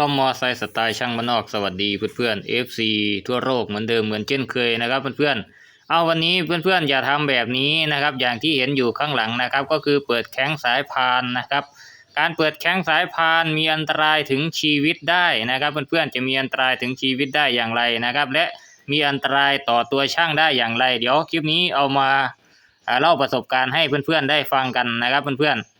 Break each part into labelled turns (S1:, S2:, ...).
S1: ซ่อมมอไซค์สไตล์ช่างมานอกสวัสดีเพื่อนๆ FC ทั่วโลกเหมือนเดิมเหมือนเช่นเคยนะครับเพื่อนๆ เอาวันนี้เพื่อนๆ อย่าทำแบบนี้นะครับ อย่างที่เห็นอยู่ข้างหลังนะครับ ก็คือเปิดแข้งสายพานนะครับ การเปิดแข้งสายพานมีอันตรายถึงชีวิตได้นะครับ เพื่อนๆจะมีอันตรายถึงชีวิตได้อย่างไรนะครับ และมีอันตรายต่อตัวช่างได้อย่างไร เดี๋ยวคลิปนี้เอามาอ่าเล่าประสบการณ์ให้เพื่อนๆได้ฟังกันนะครับเพื่อนๆ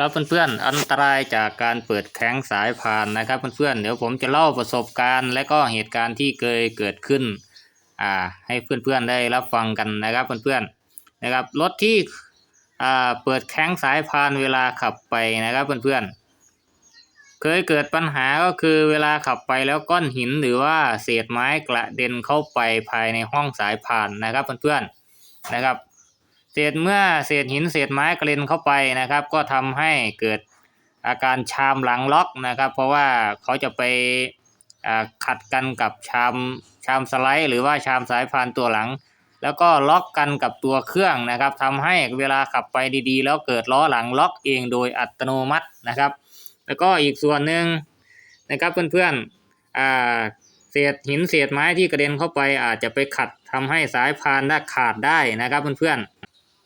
S1: ครับเพื่อนๆอันตรายจากการเปิดแข้งสายพานนะครับเพื่อนๆเดี๋ยวผมจะเล่าประสบการณ์ และก็เหตุการณ์ที่เคยเกิดขึ้นอ่าให้เพื่อนๆได้รับฟังกันนะครับเพื่อนๆนะครับรถที่อ่าเปิดแข้งสายพานเวลาขับไปนะครับเพื่อนๆเคยเกิดปัญหาก็คือเวลาขับไปแล้วก้อนหินหรือว่าเศษไม้กระเด็นเข้าไปภายในห้องสายพานนะครับเพื่อนๆนะครับ เศษเมื่อเศษหินเศษไม้กระเด็นเข้าไปนะครับ ก็ทำให้เกิดอาการชามหลังล็อกนะครับ เพราะว่าเขาจะไปขัดกันกับชามชามสไลด์ หรือว่าชามสายพานตัวหลัง แล้วก็ล็อกกันกับตัวเครื่องนะครับทำให้เวลาขับไปดีๆ แล้วเกิดล้อหลังล็อกเองโดยอัตโนมัตินะครับ แล้วก็อีกส่วนหนึ่งนะครับเพื่อนๆอ่าเศษหินเศษไม้ที่กระเด็นเข้าไปอาจจะไปขัดทำให้สายพานน่าขาดได้นะครับเพื่อนๆ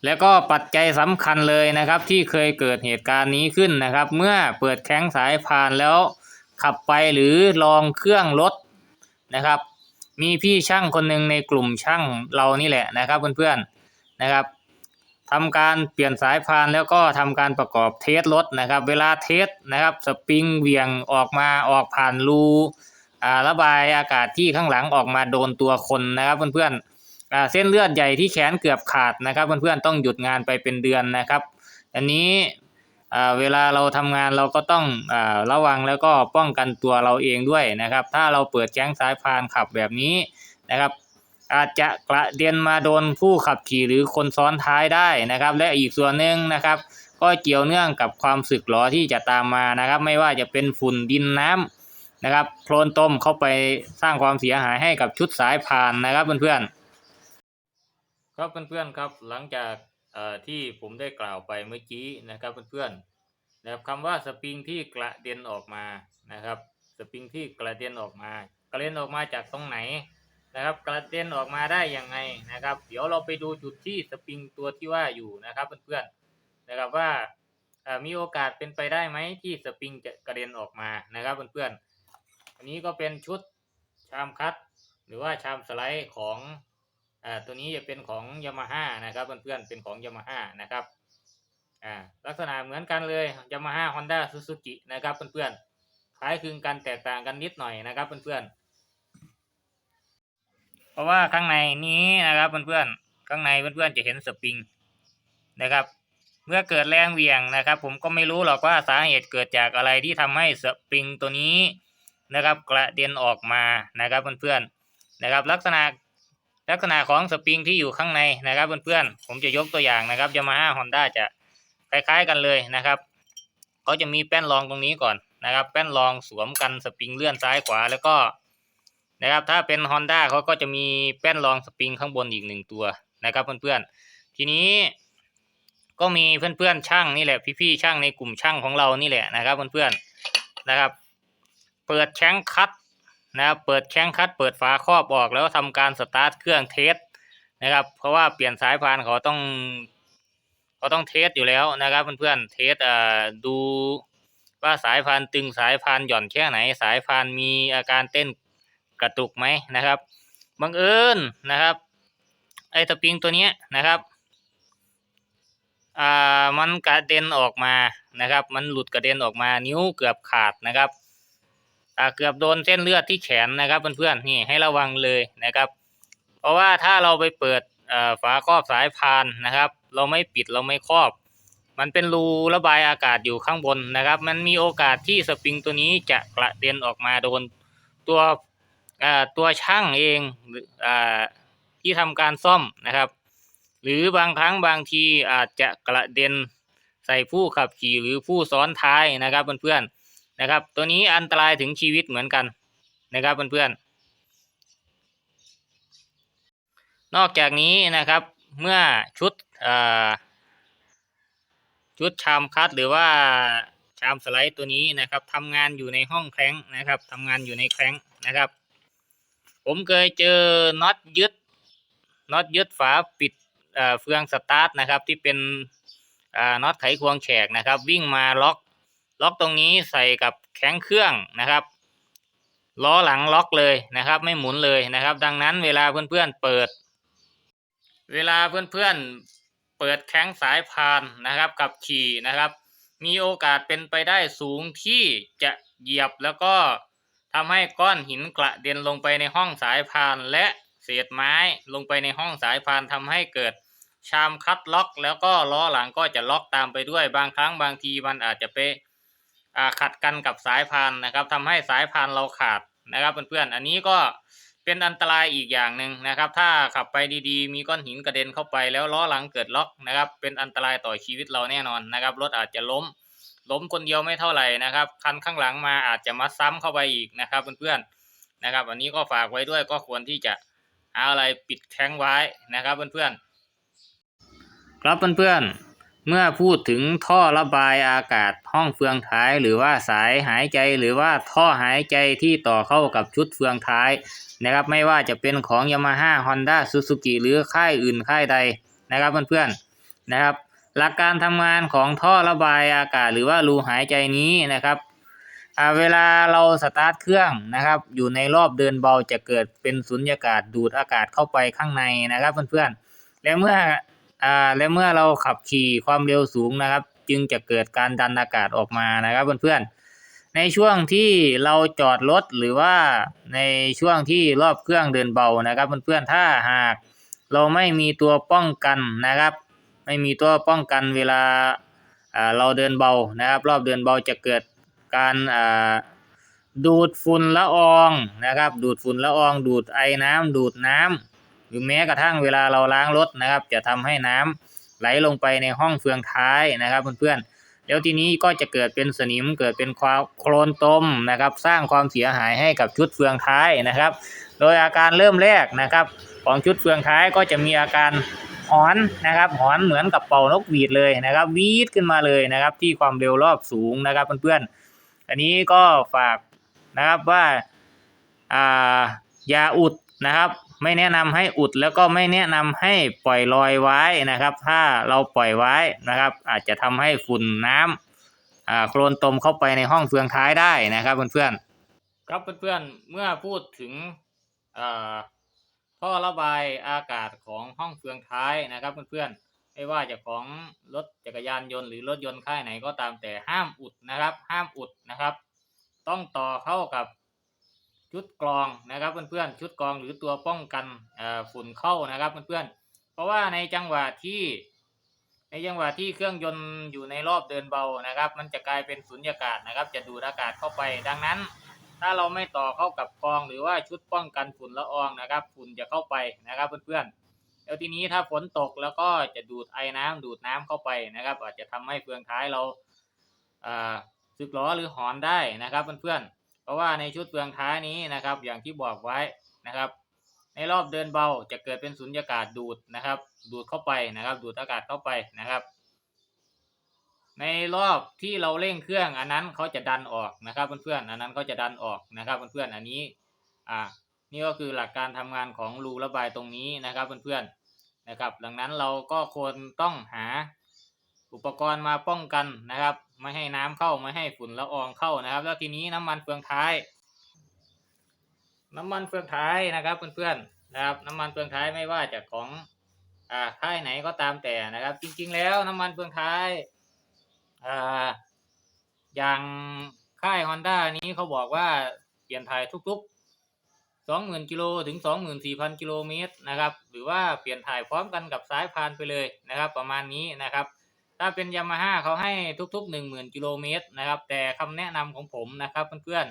S1: แล้วก็ปัจจัยสำคัญเลยนะครับ ที่เคยเกิดเหตุการณ์นี้ขึ้นนะครับ เมื่อเปิดแข้งสายพานแล้วขับไปหรือลองเครื่องรถนะครับ มีพี่ช่างคนหนึ่งในกลุ่มช่างเรานี่แหละนะครับเพื่อนๆนะครับทำการเปลี่ยนสายพานแล้วก็ทำการประกอบเทสรถนะครับ เวลาเทสนะครับสปริงเวียงออกมาออกผ่านรูอ่าระบายอากาศที่ข้างหลังออกมาโดนตัวคนนะครับเพื่อนๆ เส้นเลือดใหญ่ที่แขนเกือบขาดนะครับ เพื่อนๆต้องหยุดงานไปเป็นเดือนนะครับ อันนี้เวลาเราทำงานเราก็ต้องอระวังแล้วก็ป้องกันตัวเราเองด้วยนะครับ ถ้าเราเปิดแจ้งสายพานขับแบบนี้นะครับ อาจจะกระเด็นมาโดนผู้ขับขี่หรือคนซ้อนท้ายได้นะครับ และอีกส่วนหนึ่งนะครับ ก็เกี่ยวเนื่องกับความสึกหรอที่จะตามมานะครับ ไม่ว่าจะเป็นฝุ่นดินน้ำนะครับโคลนต้มเข้าไปสร้างความเสียหายให้กับชุดสายพานนะครับเพื่อนๆ ครับเพื่อนๆครับหลังจากที่ผมได้กล่าวไปเมื่อกี้นะครับเพื่อนๆนะครับคำว่าสปริงที่กระเด็นออกมานะครับ สปริงที่กระเด็นออกมา กระเด็นออกมาจากตรงไหนนะครับ กระเด็นออกมาได้ยังไงนะครับ เดี๋ยวเราไปดูจุดที่สปริงตัวที่ว่าอยู่นะครับเพื่อนๆนะครับว่ามีโอกาสเป็นไปได้ไหมที่สปริงจะกระเด็นออกมานะครับเพื่อนๆอันนี้ก็เป็นชุดชามคัดหรือว่าชามสไลด์ของ อ่าตัวนี้จะเป็นของยามาฮ่านะครับเพื่อนๆเป็นของยามาฮ่านะครับอ่าลักษณะเหมือนกันเลยยามาฮ่าฮอนด้าซูซูกินะครับเพื่อนๆคล้ายคลึงกันแตกต่างกันนิดหน่อยนะครับเพื่อนๆเพราะว่าข้างในนี้นะครับเพื่อนๆข้างในเพื่อนๆจะเห็นสปริงนะครับเมื่อเกิดแรงเหวี่ยงนะครับ ผมก็ไม่รู้หรอกว่าสาเหตุเกิดจากอะไรที่ทำให้สปริงตัวนี้นะครับ กระเด็นออกมานะครับเพื่อนๆนะครับ ลักษณะ ลักษณะของสปริงที่อยู่ข้างในนะครับเพื่อนๆผมจะยกตัวอย่างนะครับยามาฮ่าฮอนด้าจะคล้ายๆกันเลยนะครับเขาจะมีแป้นรองตรงนี้ก่อนนะครับ แป้นรองสวมกันสปริงเลื่อนซ้ายขวาแล้วก็นะครับถ้าเป็น Honda เขาก็จะมีแป้นรองสปริงข้างบนอีกหนึ่งตัวนะครับเพื่อนๆทีนี้ก็มีเพื่อนๆช่างนี่แหละพี่ๆช่างในกลุ่มช่างของเรานี่แหละนะครับเพื่อนๆนะครับ เปิดแข้งคัด นะครับเปิดแข้งคัดเปิดฝาครอบออกแล้วทำการสตาร์ทเครื่องเทสนะครับ เพราะว่าเปลี่ยนสายพานเขาต้องเขาต้องเทสอยู่แล้วนะครับเพื่อนๆเทสอ่าดูว่าสายพานตึงสายพานหย่อนแค่ไหน สายพานมีอาการเต้นกระตุกไหมนะครับบังเอิญนะครับไอ้สปริงตัวเนี้ยนะครับอ่ามันกระเด็นออกมานะครับ มันหลุดกระเด็นออกมานิ้วเกือบขาดนะครับ เกือบโดนเส้นเลือดที่แขนนะครับเพื่อนๆนี่ให้ระวังเลยนะครับ เพราะว่าถ้าเราไปเปิดอ่าฝาครอบสายพานนะครับ เราไม่ปิดเราไม่ครอบ มันเป็นรูระบายอากาศอยู่ข้างบนนะครับ มันมีโอกาสที่สปริงตัวนี้จะกระเด็นออกมาโดนตัวอ่าตัวช่างเองหรืออ่าที่ทำการซ่อมนะครับ หรือบางครั้งบางทีอาจจะกระเด็นใส่ผู้ขับขี่หรือผู้ซ้อนท้ายนะครับเพื่อนๆ นะครับ ตัวนี้อันตรายถึงชีวิตเหมือนกันนะครับเพื่อนๆ นอกจากนี้นะครับเมื่อชุดชุดชามคัดหรือว่าชามสไลด์ตัวนี้นะครับทำงานอยู่ในห้องแคร้งนะครับทำงานอยู่ในแคร้งนะครับ ผมเคยเจอน็อตยึดน็อตยึดฝาปิดเฟืองสตาร์ทนะครับที่เป็นน็อตไขควงแฉกนะครับ วิ่งมาล็อก ล็อกตรงนี้ใส่กับแข้งเครื่องนะครับล้อหลังล็อกเลยนะครับ ไม่หมุนเลยนะครับ ดังนั้นเวลาเพื่อนๆเปิด เวลาเพื่อนๆเปิดแข้งสายพานนะครับกับขี่นะครับ มีโอกาสเป็นไปได้สูงที่จะเหยียบแล้วก็ทำให้ก้อนหินกระเด็นลงไปในห้องสายพานและเศษไม้ลงไปในห้องสายพานทำให้เกิดชามคัดล็อก แล้วก็ล้อหลังก็จะล็อกตามไปด้วยบางครั้งบางทีมันอาจจะไป ขัดกันกับสายพานนะครับทำให้สายพานเราขาดนะครับเพื่อนๆอันนี้ก็เป็นอันตรายอีกอย่างหนึ่งนะครับ ถ้าขับไปดีๆ มีก้อนหินกระเด็นเข้าไปแล้วล้อหลังเกิดล็อกนะครับ เป็นอันตรายต่อชีวิตเราแน่นอนนะครับรถอาจจะล้ม ล้มคนเดียวไม่เท่าไหร่นะครับคันข้างหลังมาอาจจะมาซ้ำเข้าไปอีกนะครับเพื่อนๆนะครับ อันนี้ก็ฝากไว้ด้วยก็ควรที่จะหาอะไรปิดแข้งไว้นะครับเพื่อนๆครับเพื่อนๆ เมื่อพูดถึงท่อระบายอากาศห้องเฟืองท้าย หรือว่าสายหายใจหรือว่าท่อหายใจที่ต่อเข้ากับชุดเฟืองท้ายนะครับไม่ว่าจะเป็นของ Yamaha Honda Suzuki หรือค่ายอื่นค่ายใดนะครับเพื่อนๆนะครับ หลักการทำงานของท่อระบายอากาศหรือว่ารูหายใจนี้นะครับเวลาเราสตาร์ทเครื่องนะครับ อยู่ในรอบเดินเบาจะเกิดเป็นสุญญากาศดูดอากาศเข้าไปข้างในนะครับเพื่อนๆและเมื่อ อ่าและเมื่อเราขับขี่ความเร็วสูงนะครับ จึงจะเกิดการดันอากาศออกมานะครับเพื่อนๆในช่วงที่เราจอดรถหรือว่าในช่วงที่รอบเครื่องเดินเบานะครับเพื่อนๆถ้าหากเราไม่มีตัวป้องกันนะครับ ไม่มีตัวป้องกันเวลาเราเดินเบานะครับ รอบเดินเบาจะเกิดการดูดฝุ่นละอองนะครับ ดูดฝุ่นละออง ดูดไอน้ำดูดน้ำห รือแม้กระทั่งเวลาเราล้างรถนะครับ จะทำให้น้ำไหลลงไปในห้องเฟืองท้ายนะครับเพื่อนๆแล้วทีนี้ก็จะเกิดเป็นสนิมเกิดเป็นความโคลนตมนะครับ สร้างความเสียหายให้กับชุดเฟืองท้ายนะครับ โดยอาการเริ่มแรกนะครับ ของชุดเฟืองท้ายก็จะมีอาการหอนนะครับหอนเหมือนกับเป่านกหวีดเลยนะครับวีดขึ้นมาเลยนะครับ ที่ความเร็วรอบสูงนะครับเพื่อนๆอันนี้ก็ฝากนะครับว่าอ่าอย่าอุดนะครับ ไม่แนะนำให้อุดแล้วก็ไม่แนะนำให้ปล่อยลอยไว้นะครับ ถ้าเราปล่อยไว้นะครับ อาจจะทำให้ฝุ่นน้ำอ่าโคลนตมเข้าไปในห้องเฟืองท้ายได้นะครับเพื่อนๆครับเพื่อนๆเมื่อพูดถึงอ่าท่อระบายอากาศของห้องเฟืองท้ายนะครับเพื่อนๆไม่ว่าจะของรถจักรยานยนต์หรือรถยนต์ค่ายไหนก็ตามแต่ห้ามอุดนะครับ ห้ามอุดนะครับ ต้องต่อเข้ากับ ชุดกรองนะครับเพื่อนๆชุดกรองหรือตัวป้องกันฝุ่นเข้านะครับเพื่อนๆเพราะว่าในจังหวะที่ ในจังหวะที่เครื่องยนต์อยู่ในรอบเดินเบานะครับ มันจะกลายเป็นสุญญากาศนะครับ จะดูดอากาศเข้าไปดังนั้น ถ้าเราไม่ต่อเข้ากับกรองหรือว่าชุดป้องกันฝุ่นละอองนะครับ ฝุ่นจะเข้าไปนะครับเพื่อนๆแล้วทีนี้ถ้าฝนตกแล้วก็จะดูดไอ้น้ำดูดน้ำเข้าไปนะครับ อาจจะทำให้เฟืองท้ายเราสึกหรอหรือหอนได้นะครับเพื่อนๆ เพราะว่าในชุดเฟืองท้ายนี้นะครับ อย่างที่บอกไว้นะครับ ในรอบเดินเบาจะเกิดเป็นสุญญากาศดูดนะครับ ดูดเข้าไปนะครับ ดูดอากาศเข้าไปนะครับ ในรอบที่เราเร่งเครื่องอันนั้นเขาจะดันออกนะครับ เพื่อนๆอันนั้นเขาจะดันออกนะครับ เพื่อนๆอันนี้อ่านี่ก็คือหลักการทำงานของรูระบายตรงนี้นะครับเพื่อนๆนะครับ ดังนั้นเราก็ควรต้องหาอุปกรณ์มาป้องกันนะครับ ไม่ให้น้ำเข้าไม่ให้ฝุ่นละอองเข้านะครับ แล้วทีนี้น้ำมันเฟืองท้าย น้ำมันเฟืองท้ายนะครับเพื่อนๆนะครับ น้ำมันเฟืองท้ายไม่ว่าจะของอ่าค่ายไหนก็ตามแต่นะครับ จริง ๆ แล้วน้ำมันเฟืองท้ายอ่าอย่างค่าย Honda นี้เขาบอกว่าเปลี่ยนถ่ายทุกๆสองหมื่นกิโลถึงสองหมื่นสี่พันกิโลเมตรนะครับ หรือว่าเปลี่ยนถ่ายพร้อมกันกับสายพานไปเลยนะครับ ประมาณนี้นะครับ ถ้าเป็นยามาฮ่าเขาให้ทุกๆหนึ่งหมื่นกิโลเมตรนะครับ แต่คำแนะนำของผมนะครับเพื่อน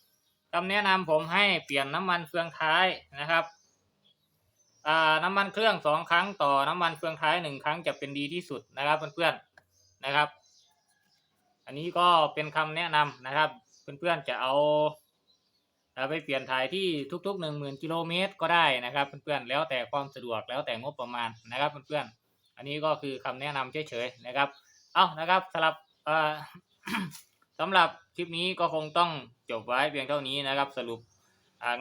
S1: ๆคำแนะนำผมให้เปลี่ยนน้ำมันเฟืองท้ายนะครับอ่าน้ำมันเครื่องสองครั้งต่อน้ำมันเฟืองท้ายหนึ่งครั้งจะเป็นดีที่สุดนะครับเพื่อนๆนะครับ อันนี้ก็เป็นคำแนะนำนะครับ เพื่อนๆจะเอาเอาไปเปลี่ยนถ่ายที่ทุกๆหนึ่งหมื่นกิโลเมตรก็ได้นะครับ เพื่อนๆแล้วแต่ความสะดวกแล้วแต่งบประมาณนะครับเพื่อนๆ อันนี้ก็คือคำแนะนำเฉยๆนะครับ เอานะครับสำหรับสำหรับคลิปนี้ก็คงต้องจบไว้เพียงเท่านี้นะครับ สรุป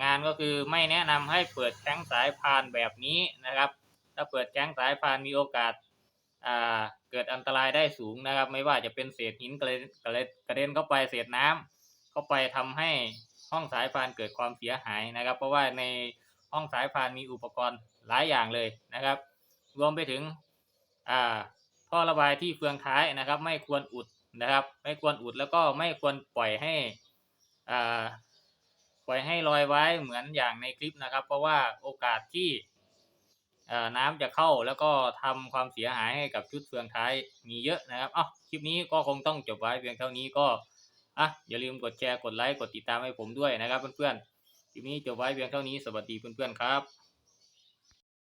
S1: งานก็คือไม่แนะนำให้เปิดแข้งสายพานแบบนี้นะครับ ถ้าเปิดแข้งสายพานมีโอกาสาเกิดอันตรายได้สูงนะครับ ไม่ว่าจะเป็นเศษหินกระเด็นกระเด็นกระเด็นเข้าไปเศษน้ำเข้าไปทำให้ห้องสายพานเกิดความเสียหายนะครับ เพราะว่าในห้องสายพานมีอุปกรณ์หลายอย่างเลยนะครับ รวมไปถึง อ่าท่อระบายที่เฟืองท้ายนะครับ ไม่ควรอุดนะครับ ไม่ควรอุดแล้วก็ไม่ควรปล่อยให้อ่าปล่อยให้ลอยไว้เหมือนอย่างในคลิปนะครับ เพราะว่าโอกาสที่น้ำจะเข้าแล้วก็ทำความเสียหายให้กับชุดเฟืองท้ายมีเยอะนะครับอ้าคลิปนี้ก็คงต้องจบไว้เพียงเท่านี้ก็อะอย่าลืมกดแชร์กดไลค์กดติดตามให้ผมด้วยนะครับ เพื่อนๆคลิปนี้จบไว้เพียงเท่านี้สวัสดีเพื่อนๆครับ